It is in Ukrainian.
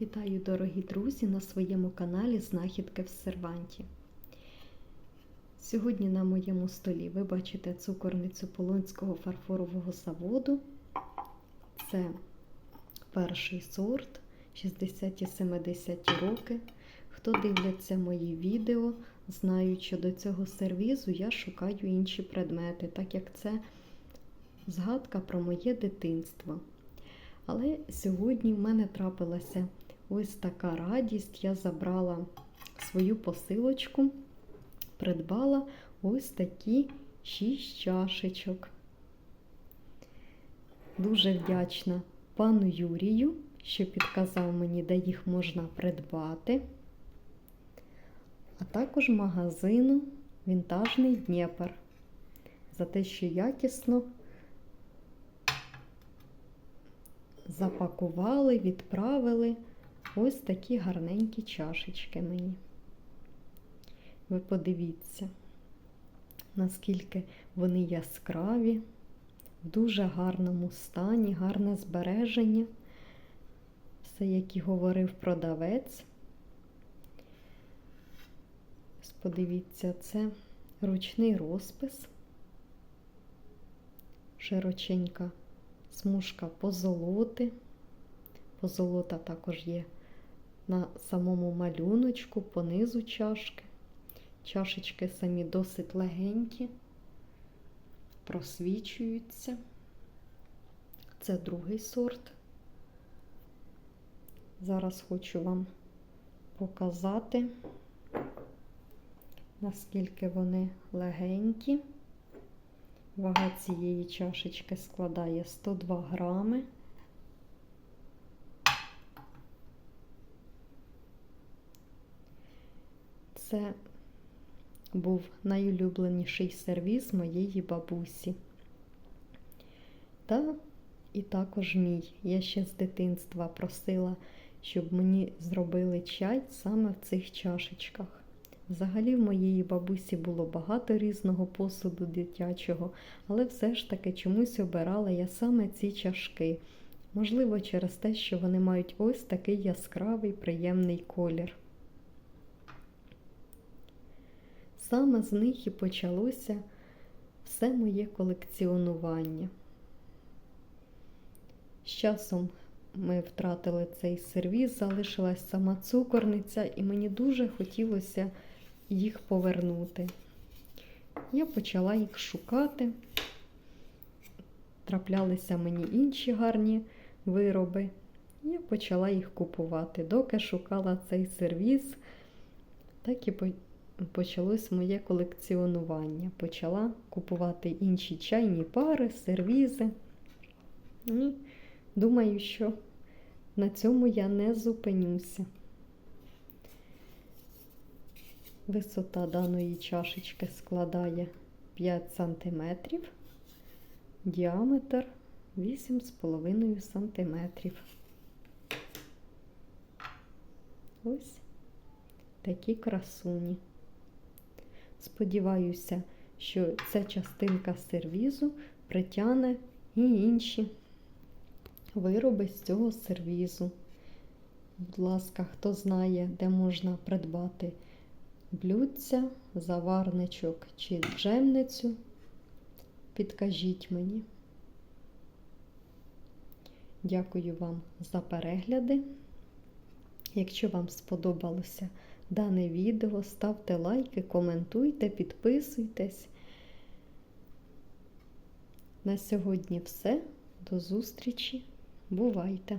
Вітаю, дорогі друзі, на своєму каналі Знахідки в серванті. Сьогодні на моєму столі ви бачите цукорницю Полонського фарфорового заводу. Це перший сорт 60-70 роки. Хто дивляться мої відео, знають, що до цього сервізу я шукаю інші предмети, так як це згадка про моє дитинство. Але сьогодні в мене трапилася ось така радість. Я забрала свою посилочку, придбала ось такі 6 чашечок. Дуже вдячна пану Юрію, що підказав мені, де їх можна придбати, а також магазину Вінтажний Дніпр за те, що якісно запакували, відправили ось такі гарненькі чашечки мені. Ви подивіться, наскільки вони яскраві, в дуже гарному стані, гарне збереження. Все, як і говорив продавець. Подивіться, це ручний розпис, широченька смужка позолоти. Позолота також є на самому малюночку, понизу чашки. Чашечки самі досить легенькі, просвічуються. Це другий сорт. Зараз хочу вам показати, наскільки вони легенькі. Вага цієї чашечки складає 102 грами. Це був найулюбленіший сервіс моєї бабусі. Та і також мій. Я ще з дитинства просила, щоб мені зробили чай саме в цих чашечках. Взагалі в моєї бабусі було багато різного посуду дитячого, але все ж таки чомусь обирала я саме ці чашки. Можливо, через те, що вони мають ось такий яскравий, приємний колір. Саме з них і почалося все моє колекціонування. З часом ми втратили цей сервіс, залишилась сама цукорниця, і мені дуже хотілося їх повернути. Я почала їх шукати. Траплялися мені інші гарні вироби. Я почала їх купувати. Доки шукала цей сервіс, так і почалось моє колекціонування. Почала купувати інші чайні пари, сервізи. І думаю, що на цьому я не зупинюся. Висота даної чашечки складає 5 см, діаметр 8,5 см. Ось такі красуні. Сподіваюся, що ця частинка сервізу притягне і інші вироби з цього сервізу. Будь ласка, хто знає, де можна придбати блюдця, заварничок чи джемницю, підкажіть мені. Дякую вам за перегляди. Якщо вам сподобалося дане відео, ставте лайки, коментуйте, підписуйтесь. На сьогодні все. До зустрічі. Бувайте!